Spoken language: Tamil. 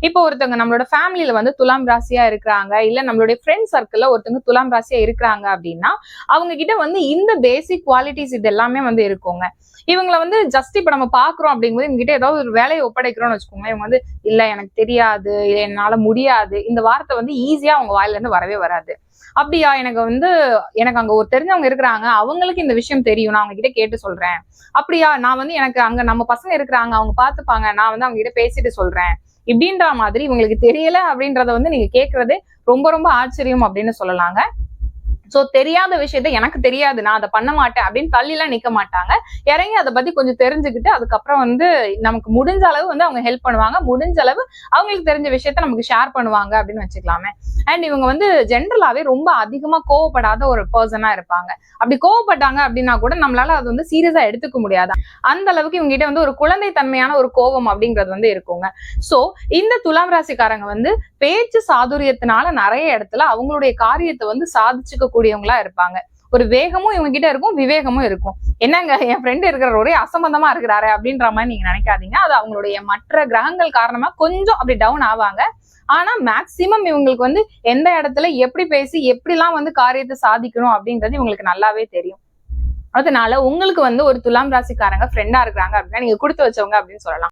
இப்போ ஒருத்தவங்க நம்மளோட ஃபேமிலியில வந்து துலாம் ராசியா இருக்கிறாங்க இல்ல நம்மளுடைய ஃப்ரெண்ட் சர்க்கிள்ல ஒருத்தவங்க துலாம் ராசியா இருக்கிறாங்க அப்படின்னா அவங்க கிட்ட வந்து இந்த பேசிக் குவாலிட்டிஸ் இது எல்லாமே வந்து இருக்குங்க. இவங்களை வந்து ஜஸ்ட் இப்ப நம்ம பாக்குறோம் அப்படிங்கும்போது இவங்க கிட்ட ஏதாவது ஒரு வேலையை ஒப்படைக்கிறோம்னு வச்சுக்கோங்களேன். இவங்க வந்து இல்ல எனக்கு தெரியாது இல்ல என்னால முடியாது. இந்த வார்த்தை வந்து ஈஸியா அவங்க வாயில இருந்து வரவே வராது. அப்படியா எனக்கு வந்து எனக்கு அங்க ஒரு தெரிஞ்சவங்க இருக்கிறாங்க. அவங்களுக்கு இந்த விஷயம் தெரியும். நான் அவங்க கிட்ட கேட்டு சொல்றேன். அப்படியா நான் வந்து எனக்கு அங்க நம்ம பசங்க இருக்கிறாங்க. அவங்க பாத்துப்பாங்க நான் வந்து அவங்க கிட்ட பேசிட்டு சொல்றேன். இப்படின்ற மாதிரி இவங்களுக்கு தெரியல அப்படின்றத வந்து நீங்க கேட்கறது ரொம்ப ரொம்ப ஆச்சரியம் அப்படின்னு சொல்லலாங்க. சோ தெரியாத விஷயத்த எனக்கு தெரியாது நான் அதை பண்ண மாட்டேன் அப்படின்னு தள்ளிலாம் நிக்க மாட்டாங்க. இறங்கி அதை பத்தி கொஞ்சம் தெரிஞ்சுக்கிட்டு அதுக்கப்புறம் வந்து நமக்கு முடிஞ்ச அளவு வந்து அவங்க ஹெல்ப் பண்ணுவாங்க. முடிஞ்ச அளவு அவங்களுக்கு தெரிஞ்ச விஷயத்த நமக்கு ஷேர் பண்ணுவாங்க அப்படின்னு வச்சுக்கலாமே. அண்ட் இவங்க வந்து ஜென்ரலாவே ரொம்ப அதிகமா கோவப்படாத ஒரு பர்சனா இருப்பாங்க. அப்படி கோவப்பட்டாங்க அப்படின்னா கூட நம்மளால அது வந்து சீரியஸா எடுத்துக்க முடியாது. அந்த அளவுக்கு இவங்க கிட்ட வந்து ஒரு குழந்தை தன்மையான ஒரு கோபம் அப்படிங்கிறது வந்து இருக்குங்க. சோ இந்த துலாம் ராசிக்காரங்க வந்து பேச்சு சாதுரியத்தினால நிறைய இடத்துல அவங்களுடைய காரியத்தை வந்து சாதிச்சுக்க கூடியவங்களா இருப்பாங்க. ஒரு வேகமும் இவங்க கிட்ட இருக்கும் விவேகமும் இருக்கும். என்னங்க என் ஃப்ரெண்டு இருக்கிற ஒரே அசம்பந்தமா இருக்கிறாரு அப்படின்ற மாதிரி நீங்க நினைக்காதீங்க. அது அவங்களுடைய மற்ற கிரகங்கள் காரணமா கொஞ்சம் அப்படி டவுன் ஆவாங்க. ஆனா மேக்சிமம் இவங்களுக்கு வந்து எந்த இடத்துல எப்படி பேசி எப்படிலாம் வந்து காரியத்தை சாதிக்கணும் அப்படின்றது இவங்களுக்கு நல்லாவே தெரியும். அதனால உங்களுக்கு வந்து ஒரு துலாம் ராசிக்காரங்க ஃப்ரெண்டா இருக்கிறாங்க அப்படின்னா நீங்க கொடுத்து வச்சவங்க அப்படின்னு சொல்லலாம்.